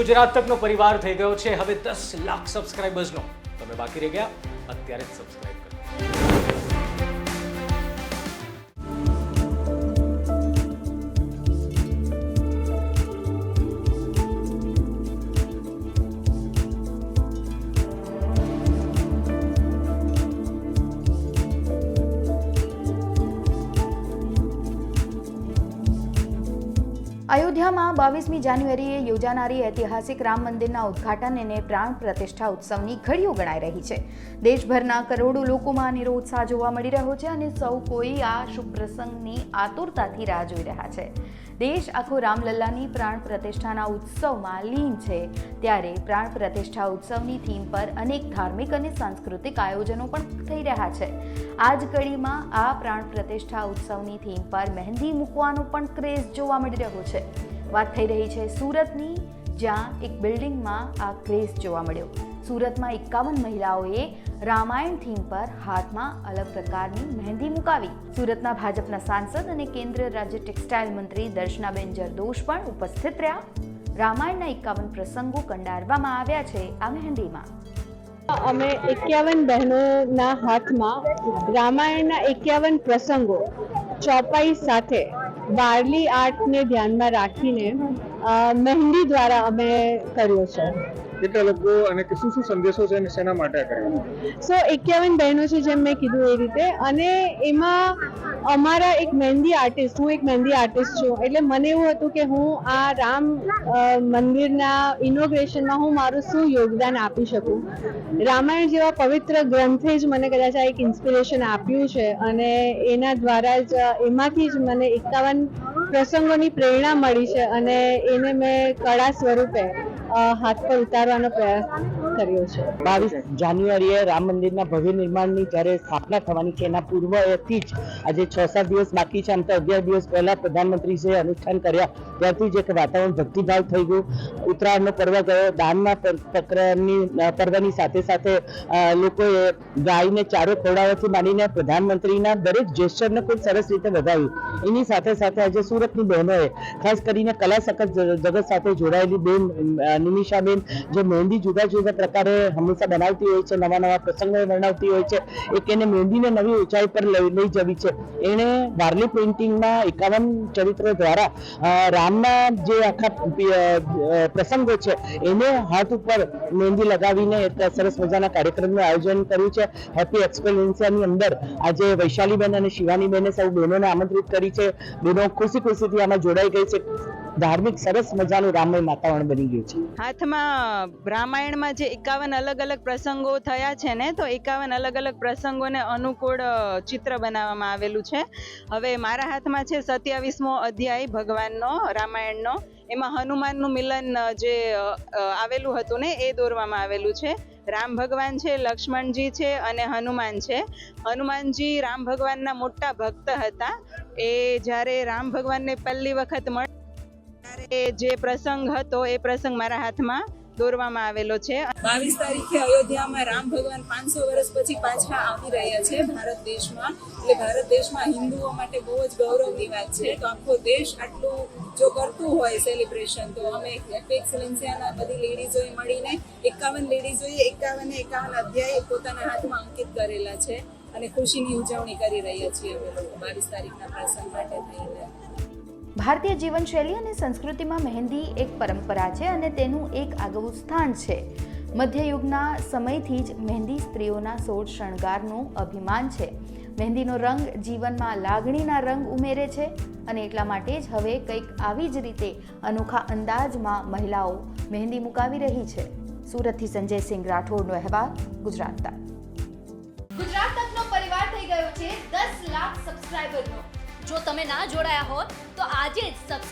ગુજરાત તકનો પરિવાર થઈ ગયો છે. હવે દસ લાખ સબસ્ક્રાઇબર્સનો તમે બાકી રહી ગયા? અત્યારે જ સબસ્ક્રાઇબ કરો. અયોધ્યામાં બાવીસમી જાન્યુઆરીએ યોજાનારી ઐતિહાસિક રામ મંદિરના ઉદ્ઘાટન અને પ્રાણ પ્રતિષ્ઠા ઉત્સવની ઘડીઓ ગણાઈ રહી છે. દેશભરના કરોડો લોકોમાં નિરોત્સાહ જોવા મળી રહ્યો છે અને સૌ કોઈ આ શુભ પ્રસંગની આતુરતાથી રાહ જોઈ રહ્યા છે. દેશ આખો રામલલ્લાની પ્રાણ પ્રતિષ્ઠાના ઉત્સવમાં લીન છે. ત્યારે પ્રાણ પ્રતિષ્ઠા ઉત્સવની થીમ પર અનેક ધાર્મિક અને સાંસ્કૃતિક આયોજનો પણ થઈ રહ્યા છે. આ જ કડીમાં આ પ્રાણ પ્રતિષ્ઠા ઉત્સવની થીમ પર મહેંદી મૂકવાનો પણ ક્રેઝ જોવા મળી રહ્યો છે. વાત થઈ રહી છે સુરતની, જ્યાં એક બિલ્ડિંગમાં આ ક્રેઝ જોવા મળ્યો. સુરતમાં એકાવન મહિલાઓએ રામાયણ થીમ પર હાથમાં અલગ પ્રકારની મહેંદી મુકાવી. સુરતના ભાજપના સાંસદ અને કેન્દ્રીય રાજ્ય ટેક્સટાઇલ મંત્રી દર્શનાબેન જરદોશ પણ ઉપસ્થિત રહ્યા. રામાયણના એકાવન પ્રસંગો કંડારવામાં આવ્યા છે આ મહેંદીમાં. અમે એકાવન બહેનોના હાથમાં રામાયણના એકાવન પ્રસંગો ચોપાઈ સાથે વારલી આર્ટને ધ્યાનમાં રાખીને મહેંદી દ્વારા અમે કર્યો છે. કેટલા લોકો અને શું શું સંદેશો છે અને શેના માટે કર્યો? સો એકાવન બહેનો છે જેમ મેં કીધું એ રીતે. અને એમાં અમારા એક મહેંદી આર્ટિસ્ટ હું એક મહેંદી આર્ટિસ્ટ છું. એટલે મને એવું હતું કે હું આ રામ મંદિરના ઇનોગ્રેશનમાં હું મારું શું યોગદાન આપી શકું? રામાયણ જેવા પવિત્ર ગ્રંથે જ મને કદાચ આ એક ઇન્સ્પિરેશન આપ્યું છે. અને એના દ્વારા જ, એમાંથી જ મને એકાવન પ્રસંગોની પ્રેરણા મળી છે. અને એને મેં કળા સ્વરૂપે હાથ પર ઉતારવાનો પ્રયાસ કર્યો છે. બાવીસ જાન્યુઆરીએ રામ મંદિરના ભવ્ય નિર્માણની જ્યારે સ્થાપના થવાની છે એના પૂર્વથી જ આજે છ સાત દિવસ બાકી છે, આમ તો અગિયાર દિવસ પહેલા પ્રધાનમંત્રીશ્રીએ અનુષ્ઠાન કર્યા, ત્યારથી જ એક વાતાવરણ ભક્તિભાવ થઈ ગયું. ઉત્તરાયણનો પર્વ ગયો, દાનના પર- પર્વની સાથે સાથે લોકોએ ગાયને ચારો ખવડાવવાથી માંડીને પ્રધાનમંત્રીના દરેક જેસ્ચરને ખૂબ સરસ રીતે વધાવ્યું. એની સાથે સાથે આજે સુરતની બહેનોએ ખાસ કરીને કલા સખત જગત સાથે જોડાયેલી બેન નિમિષાબેન, જે મહેંદી જુદા જુદા પ્રકારે હંમેશા બનાવતી હોય છે, નવા નવા પ્રસંગો બનાવતી હોય છે, એક એને મહેંદીને નવી ઊંચાઈ પર લઈ જવી છે. એણે વારલી પેઇન્ટિંગના એકાવન ચરિત્ર દ્વારા રામના જે આખા પ્રસંગો છે, એને હાથ ઉપર મહેંદી લગાવીને એક સરસ મજાના કાર્યક્રમનું આયોજન કર્યું છે. હેપી એક્સપિરિયન્સની અંદર આજે વૈશાલીબેન અને શિવાનીબેને સૌ બહેનોને આમંત્રિત કરી છે. બહેનો ખુશી ખુશીથી આમાં જોડાઈ ગઈ છે. ધાર્મિક સરસ મજાનું રામમય વાતાવરણ બની ગયું છે. હાથમાં રામાયણમાં જે એકાવન અલગ અલગ પ્રસંગો થયા છે ને, તો એકાવન અલગ અલગ પ્રસંગોને અનુકૂળ ચિત્ર બનાવવામાં આવેલું છે. હવે મારા હાથમાં છે સત્યાવીસમો અધ્યાય, ભગવાનનો, રામાયણનો. એમાં હનુમાનનું મિલન જે આવેલું હતું ને, એ દોરવામાં આવેલું છે. રામ ભગવાન છે, લક્ષ્મણજી છે અને હનુમાન છે. હનુમાનજી રામ ભગવાનના મોટા ભક્ત હતા. એ જ્યારે રામ ભગવાનને પહેલી વખત મળ ત્યારે જે પ્રસંગ હતો, એ પ્રસંગ મારા હાથમાં દોરવામાં આવેલો છે. બાવીસ તારીખે અયોધ્યામાં રામ ભગવાન પાંચસો વર્ષ પછી પાછા આવી રહ્યા છે ભારત દેશમાં. એટલે ભારત દેશમાં હિન્દુઓ માટે બહુ જ ગૌરવની વાત છે. તો આખો દેશ આટલું જો કરતું હોય સેલિબ્રેશન તો અમે એક્સેલેન્સિયાના બધી લેડીઝોએ મળીને એકાવન લેડીઝોએ એકાવન એકાવન અધ્યાય પોતાના હાથમાં અંકિત કરેલા છે. અને ખુશીની ઉજવણી કરી રહ્યા છીએ અમે લોકો બાવીસ તારીખના પ્રસંગ માટે થઈને. ભારતીય જીવનશૈલી અને સંસ્કૃતિમાં મહેંદી એક પરંપરા છે અને તેનું એક આગવું સ્થાન છે. મધ્યયુગના સમયથી જ મહેંદી સ્ત્રીઓના સોળ શણગારનું અભિમાન છે. મહેંદીનો રંગ જીવનમાં લાગણીના રંગ ઉમેરે છે અને એટલા માટે જ હવે કંઈક આવી જ રીતે અનોખા અંદાજમાં મહિલાઓ મહેંદી મુકાવી રહી છે. સુરતથી સંજયસિંહ રાઠોડનો અહેવાલ, ગુજરાત તક. ગુજરાત તકનો પરિવાર થઈ ગયો છે. દસ લાખ સબસ્ક્રાઇબરનો જો તમે ના જોડાયા હો તો આજે જ સબસ્ક્રાઇબ